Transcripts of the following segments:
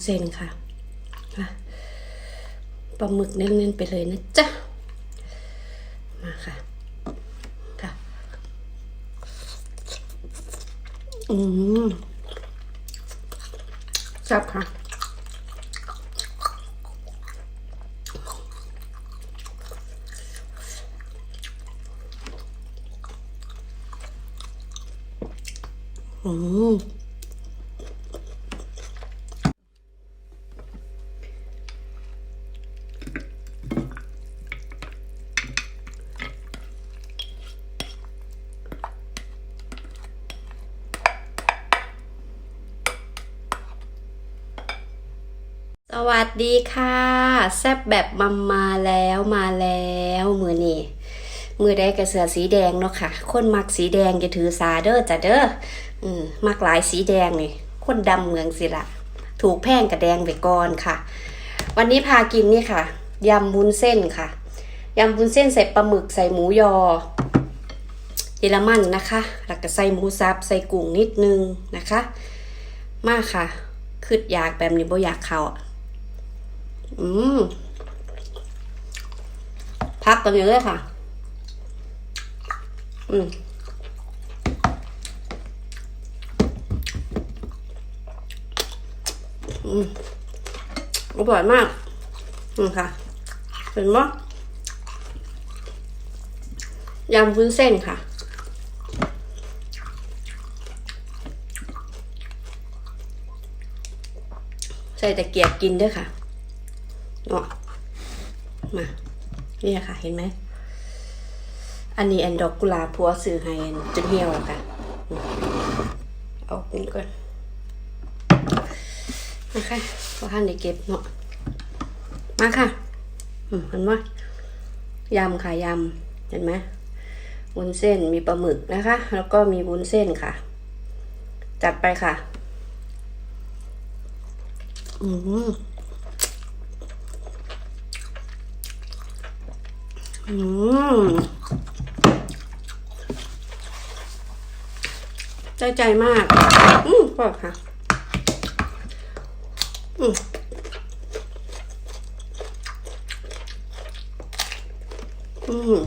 เส้นค่ะปลาหมึกเน้นๆไปเลยนะจ๊ะ มาค่ะ ค่ะ อืมแซ่บค่ะอืม สวัสดีค่ะ แซบแบบมัมมาแล้วมาแล้วมือนี่มือได้กระเสือสีแดงเนาะค่ะ คนมักสีแดงจะถือสาเด้อจ้ะเด้ออืมมักหลายสีแดงนี่คนดำเมืองสิละถูกแพงกับแดงไปก่อนค่ะ วันนี้พากินนี่ค่ะยำวุ้นเส้นค่ะยำวุ้นเส้นใส่ปลาหมึกใส่หมูยอเยอรมันนะคะแล้วก็ใส่หมูสับใส่กุ้งนิดนึงนะคะ มาค่ะคืดอยากแบบนี้บ่อยากเขาอะ อืมพักกันอยู่เลยค่ะ อืมอืมอร่อยมาก อืมค่ะเห็นไหมยำวุ้นเส้นค่ะ ใส่ตะเกียบกินด้วยค่ะ เนาะมานี่ค่ะ เห็นไหม อันนี้แอนดอกกุลาพัวซื้อให้อันจนเหี่ยวค่ะ เอาอันนี้ก่อนนะคะเพราท่านได้เก็บเนาะ มาค่ะ อืมเห็นไหมยำค่ะยำเห็นไหมวุ้นเส้นมีปลาหมึกนะคะ แล้วก็มีวุ้นเส้นค่ะ จัดไปค่ะ อืม อืมใจใจมาก อืมพอค่ะ อืมอืม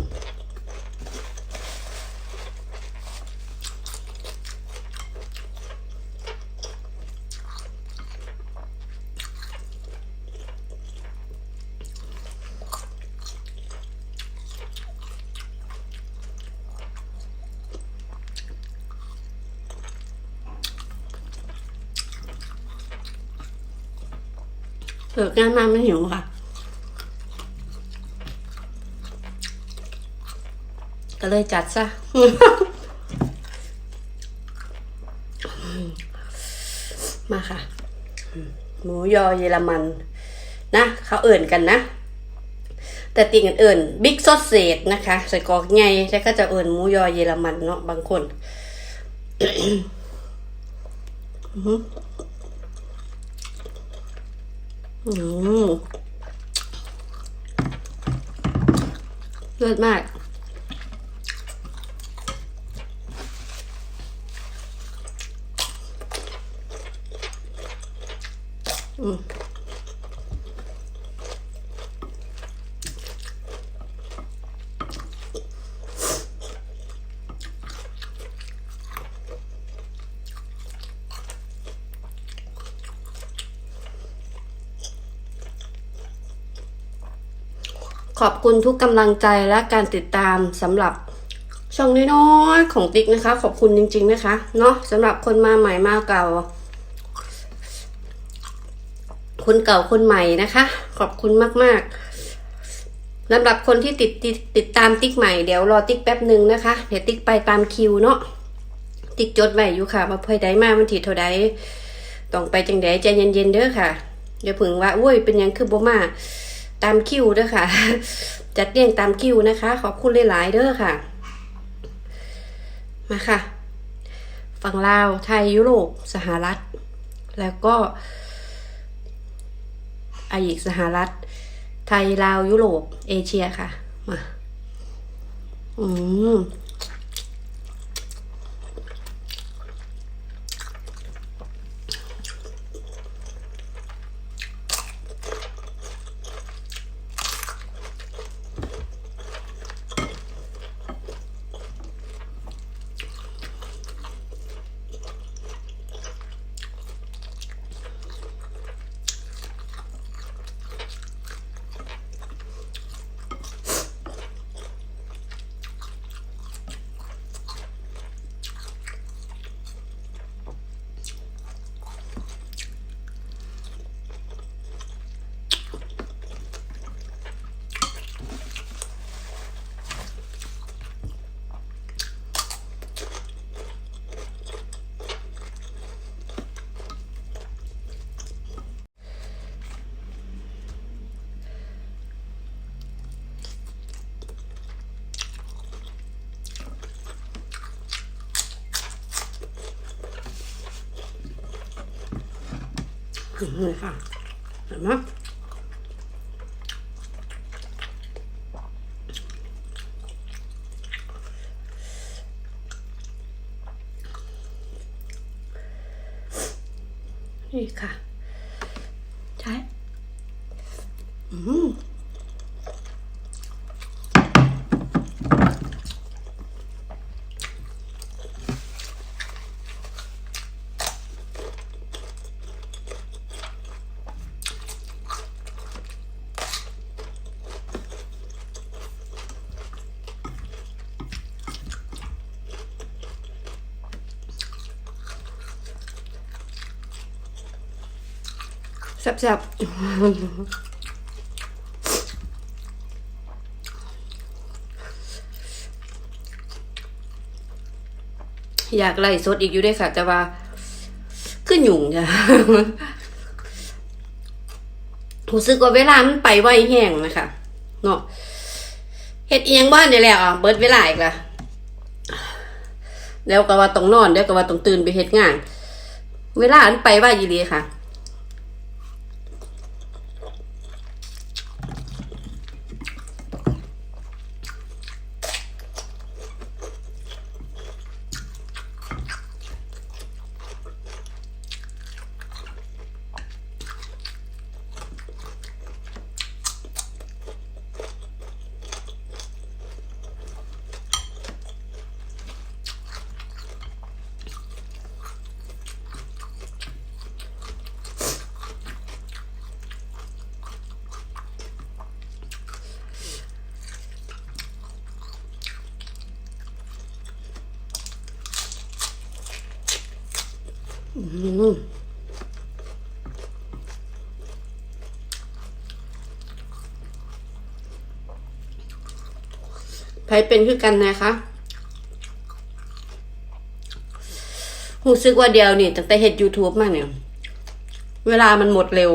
เลิกงานมาไม่หิวค่ะ ก็เลยจัดซะมาค่ะ หมูยอเยอรมัน นะ เขาเอิ่นกันนะ แต่ติงกันเอิ่นบิ๊กซอสเศษนะคะ ใส่กอกไงใช่ก็จะเอิ่นหมูยอเยอรมันเนาะบางคน อือ เลิศมาก อืม ขอบคุณทุกกำลังใจและการติดตามสำหรับช่องน้อยๆของติ๊กนะคะ ขอบคุณจริง ๆ นะคะ เนาะสำหรับคนมาใหม่มาเก่า คนเก่าคนใหม่นะคะ ขอบคุณมากๆสำหรับคนที่ติดติดติดตามติ๊กใหม่เดี๋ยวรอติ๊กแป๊บหนึ่งนะคะ เดี๋ยวติ๊กไปตามคิวเนาะติ๊กจดไว้อยู่ค่ะว่าเพื่อใดมาวันที่เท่าใดต้องไปจังใดใจเย็นๆเด้อค่ะเดี๋ยวผึงว่าโอ้ยเป็นยังคือบ่มา ตามคิวเด้อค่ะ จัดเรียงตามคิวนะคะ ขอบคุณหลายๆเด้อค่ะ มาค่ะ ฝั่งลาว ไทย ยุโรป สหรัฐ แล้วก็อีกสหรัฐ ไทย ลาว ยุโรป เอเชียค่ะ มา อืม ถึงเลยค่ะ เห็นไหมนี่ค่ะ แซ่บๆ อยากไล่สดอีกอยู่ด้วยค่ะ แต่ว่าคือหยุ่งจ้ะรู้สึกว่าเวลามันไปไวแห้งนะคะเนาะเฮ็ดเอียงบ้านได้แล้วอะเบิดเวลาอีกละแล้วก็ว่าต้องนอนแล้วก็ว่าต้องตื่นไปเฮ็ดงาน เวลามันไปไวอีหลีค่ะ ไผเป็นคือกันนะคะรู้สึกว่าเดียวนี่ตั้งแต่เห็ด YouTube มาเนี่ย เวลามันหมดเร็ว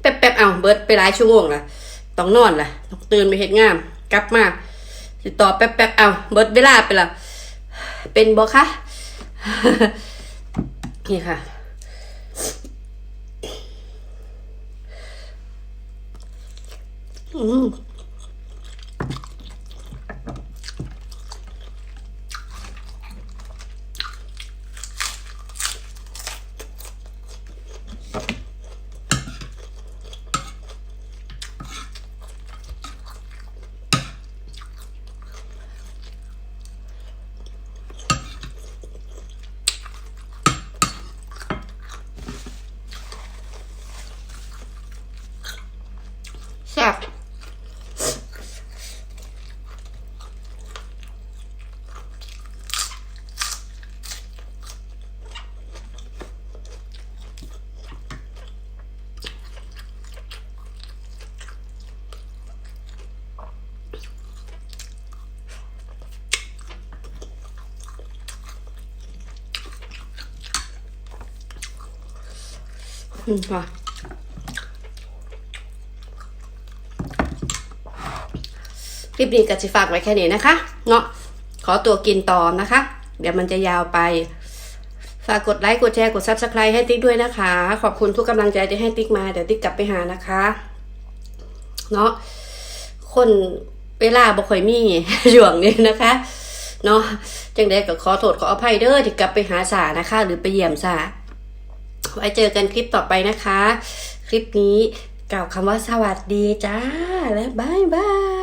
แป๊บๆเอาเบิร์ดไปหลายชั่วโมงละ ต้องนอนละต้องตื่นไปเฮ็ดงานกลับมาติดต่อแป๊บๆเอาเบิดเวลาไปละเป็นบอคะนี่ค่ะ อืม ซ่บอืมค่ะ ค ลิปนี้ก็จะฝากไว้แค่นี้นะคะ เนาะขอตัวกินต่อนะคะ เดี๋ยวมันจะยาวไป ฝากกดไลค์กดแชร์กด subscribe ให้ติ๊กด้วยนะคะ ขอบคุณทุกกำลังใจที่ให้ติ๊กมาเดี๋ยวติ๊กกลับไปหานะคะ เนาะคนเวลาบ่ค่อยมีช่วงนี้นะคะเนาะจังใดก็ขอโทษขออภัยเด้อที่กลับไปหาสานะคะ หรือไปเยี่ยมสาไว้เจอกันคลิปต่อไปนะคะ คลิปนี้กล่าวคำว่าสวัสดีจ้าและบายบาย